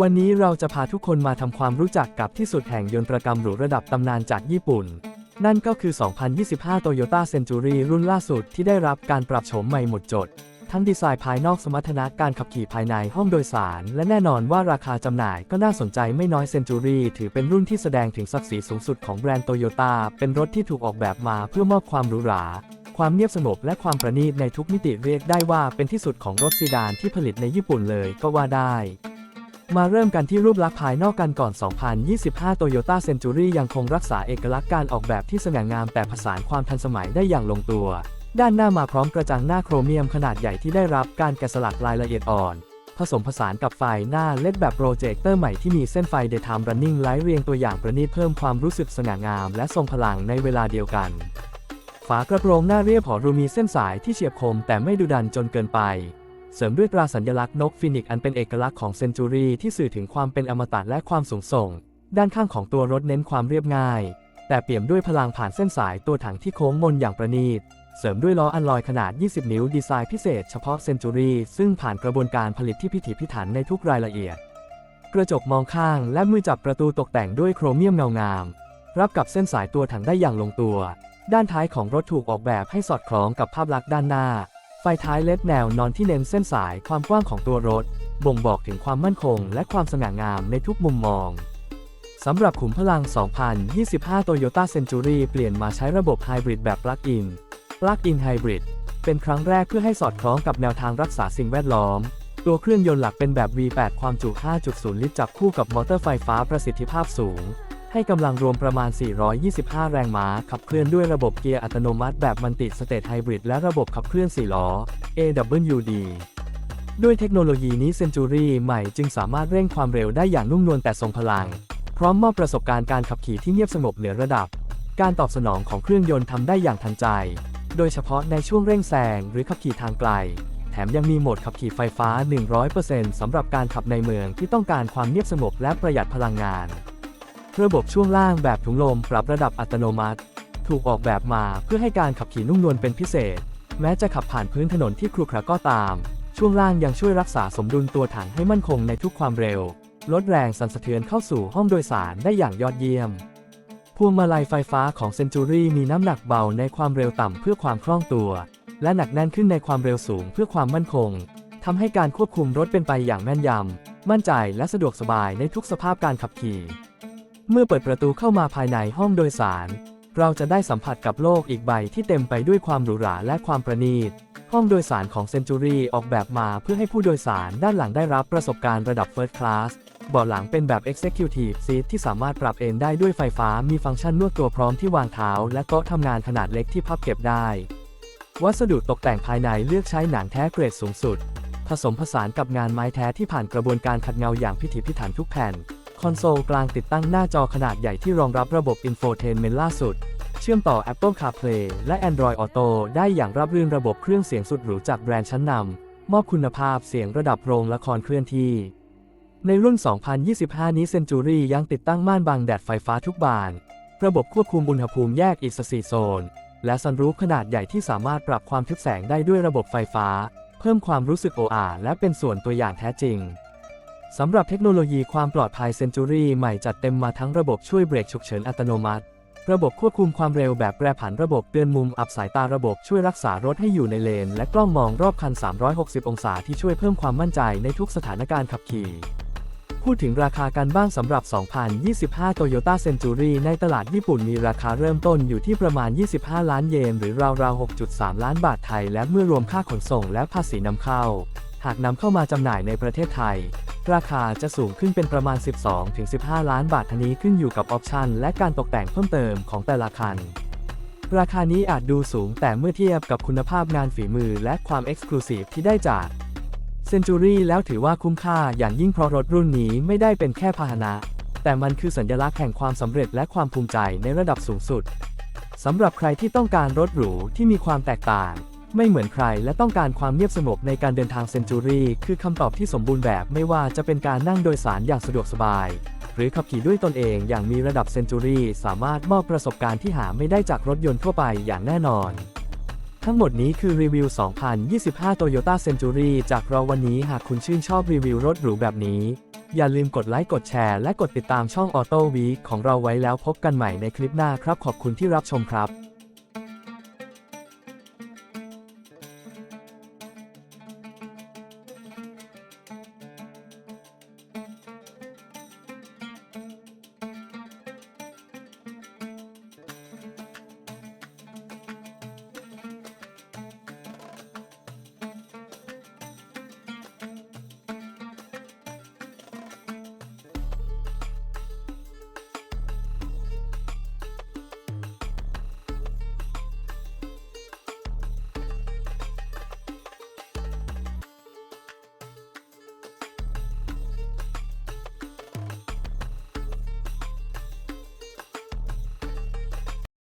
วันนี้เราจะพาทุกคนมาทำความรู้จักกับที่สุดแห่งยนตรกรรมหรูระดับตำนานจากญี่ปุ่น นั่นก็คือ 2025 Toyota Century รุ่นล่าสุดที่ได้รับการปรับโฉมใหม่หมดจด ทั้งดีไซน์ภายนอกสมรรถนะการขับขี่ภายในห้องโดยสาร และแน่นอนว่าราคาจำหน่ายก็น่าสนใจไม่น้อย Century ถือเป็นรุ่นที่แสดงถึงศักดิ์ศรีสูงสุดของแบรนด์โตโยต้าเป็นรถที่ถูกออกแบบมาเพื่อมอบความหรูหราความเงียบสงบและความประณีตในทุกมิติเรียกได้ว่าเป็นที่สุดของรถซีดานที่ผลิตในญี่ปุ่นเลยก็ว่าได้มาเริ่มกันที่รูปลักษณ์ภายนอกกันก่อน 2025 Toyota Century ยังคงรักษาเอกลักษณ์การออกแบบที่สง่างามแต่ผสานความทันสมัยได้อย่างลงตัว ด้านหน้ามาพร้อมกระจังหน้าโครเมียมขนาดใหญ่ที่ได้รับการแกะสลักรายละเอียดอ่อน ผสมผสานกับไฟหน้าเลดแบบโปรเจคเตอร์ใหม่ที่มีเส้นไฟ Daytime Running Light เรียงตัวอย่างประณีตเพิ่มความรู้สึกสง่างาม และทรงพลังในเวลาเดียวกัน ฝากระโปรงหน้าเรียบหอรูมีเส้นสายที่เฉียบคมแต่ไม่ดุดันจนเกินไป เสริมด้วยตราสัญลักษณ์นกฟินิกซ์อันเป็นเอกลักษณ์ของเซนจูรี่ที่สื่อถึงความเป็นอมตะและความสูงส่ง ด้านข้างของตัวรถเน้นความเรียบง่าย แต่เปี่ยมด้วยพลังผ่านเส้นสายตัวถังที่โค้งมนอย่างประณีต เสริมด้วยล้ออันลอยขนาด 20 นิ้วดีไซน์พิเศษเฉพาะเซนจูรี่ซึ่งผ่านกระบวนการผลิตที่พิถีพิถันในทุกรายละเอียด กระจกมองข้างและมือจับประตูตกแต่งด้วยโครเมียมเงางาม รับกับเส้นสายตัวถังได้อย่างลงตัว ด้านท้ายของรถถูกออกแบบให้สอดคล้องกับภาพลักษณ์ด้านหน้า ไฟท้ายเลดแนวนอนที่เน้นเส้นสายความกว้างของตัวรถ บ่งบอกถึงความมั่นคง และความสง่างามในทุกมุมมองสำหรับขุมพลัง 2025 Toyota Century เปลี่ยนมาใช้ระบบไฮบริดแบบปลั๊กอิน ปลั๊กอินไฮบริดเป็นครั้งแรกเพื่อให้สอดคล้องกับแนวทางรักษาสิ่งแวดล้อม ตัวเครื่องยนต์หลักเป็นแบบ V8 ความจุ 5.0 ลิตรจับคู่กับมอเตอร์ไฟฟ้าประสิทธิภาพสูง ให้กำลังรวมประมาณ 425 แรงม้า ขับเคลื่อนด้วยระบบเกียร์อัตโนมัติแบบมันติสเตทไฮบริดและระบบขับเคลื่อน4ล้อ AWD ด้วยเทคโนโลยีนี้ Century ใหม่จึงสามารถเร่งความเร็วได้อย่างนุ่มนวลแต่ทรงพลัง พร้อมมอบประสบการณ์การขับขี่ที่เงียบสงบเหนือระดับ การตอบสนองของเครื่องยนต์ทำได้อย่างทันใจ โดยเฉพาะในช่วงเร่งแซงหรือขับขี่ทางไกล แถมยังมีโหมดขับขี่ไฟฟ้า 100%สำหรับการขับในเมืองที่ต้องการความเงียบสงบและประหยัดพลังงาน ระบบช่วงล่างแบบถุงลมปรับระดับอัตโนมัติ ถูกออกแบบมาเพื่อให้การขับขี่นุ่มนวลเป็นพิเศษ แม้จะขับผ่านพื้นถนนที่ครุขระก็ตาม ช่วงล่างยังช่วยรักษาสมดุลตัวถังให้มั่นคงในทุกความเร็ว ลดแรงสั่นสะเทือนเข้าสู่ห้องโดยสารได้อย่างยอดเยี่ยม พวงมาลัยไฟฟ้าของ Century มีน้ำหนักเบาในความเร็วต่ำเพื่อความคล่องตัว และหนักแน่นขึ้นในความเร็วสูงเพื่อความมั่นคงทำให้การควบคุมรถเป็นไปอย่างแม่นยำ มั่นใจและสะดวกสบายในทุกสภาพการขับขี่ เมื่อเปิดประตูเข้ามาภายในห้องโดยสาร เราจะได้สัมผัสกับโลกอีกใบที่เต็มไปด้วยความหรูหราและความประณีต ห้องโดยสารของ Century ออกแบบมาเพื่อให้ผู้โดยสารด้านหลังได้รับประสบการณ์ระดับ First Class เบาะหลังเป็นแบบ Executive Seat ที่สามารถปรับเอนได้ด้วยไฟฟ้ามีฟังก์ชันนวดตัวพร้อมที่วางเท้า และโต๊ะทำงานขนาดเล็กที่พับเก็บได้ วัสดุตกแต่งภายในเลือกใช้หนังแท้เกรดสูงสุด ผสมผสานกับงานไม้แท้ที่ผ่านกระบวนการขัดเงาอย่างพิถีพิถันทุกแผ่น คอนโซลกลางติดตั้งหน้าจอขนาดใหญ่ที่รองรับระบบ Infotainment ล่าสุด เชื่อมต่อ Apple CarPlay และ Android Auto ได้อย่างราบรื่นระบบเครื่องเสียงสุดหรูจากแบรนด์ชั้นนำมอบคุณภาพเสียงระดับโรงละครเคลื่อนที่ ในรุ่น 2025 นี้ Century ยังติดตั้งม่านบังแดดไฟฟ้าทุกบาน ระบบควบคุมอุณหภูมิแยกอิสสีโซน และซันรูฟขนาดใหญ่ที่สามารถปรับความทึบแสงได้ด้วยระบบไฟฟ้า เพิ่มความรู้สึกโออาและเป็นส่วนตัวอย่างแท้จริง สำหรับเทคโนโลยีความปลอดภัย Century ใหม่จัดเต็มมาทั้งระบบช่วยเบรกฉุกเฉินอัตโนมัติ ระบบควบคุมความเร็วแบบแปรผันระบบเตือนมุมอับสายตาระบบช่วยรักษารถให้อยู่ในเลน และกล้องมองรอบคัน 360 องศาที่ช่วยเพิ่มความมั่นใจในทุกสถานการณ์ขับขี่ พูดถึงราคากันบ้างสำหรับ 2025 Toyota Century ในตลาดญี่ปุ่นมีราคาเริ่มต้นอยู่ที่ประมาณ 25 ล้านเยน หรือราวๆ 6.3 ล้านบาทไทย และเมื่อรวมค่าขนส่งและภาษีนำเข้า หากนำเข้ามาจำหน่ายในประเทศไทย ราคาจะสูงขึ้นเป็นประมาณ 12-15 ล้านบาททันนี้ขึ้นอยู่กับออปชันและการตกแต่งเพิ่มเติมของแต่ละคันราคานี้อาจดูสูงแต่เมื่อเทียบกับคุณภาพงานฝีมือและความเอ็กซ์คลูซีฟที่ได้จาก Century แล้วถือว่าคุ้มค่าอย่างยิ่งเพราะรถรุ่นนี้ไม่ได้เป็นแค่พาหนะ แต่มันคือสัญลักษณ์แห่งความสำเร็จและความภูมิใจในระดับสูงสุดสำหรับใครที่ต้องการรถหรูที่มีความแตกต่าง ไม่เหมือนใครและต้องการความเงียบสงบในการเดินทาง Century คือคำตอบที่สมบูรณ์แบบไม่ว่าจะเป็นการนั่งโดยสารอย่างสะดวกสบาย หรือขับขี่ด้วยตนเองอย่างมีระดับ Century สามารถมอบประสบการณ์ที่หาไม่ได้จากรถยนต์ทั่วไปอย่างแน่นอน ทั้งหมดนี้คือรีวิว 2025 Toyota Century จากเราวันนี้หากคุณชื่นชอบรีวิวรถหรูแบบนี้ อย่าลืมกดไลค์กดแชร์และกดติดตามช่อง Auto Week ของเราไว้แล้วพบกันใหม่ในคลิปหน้าครับขอบคุณที่รับชมครับ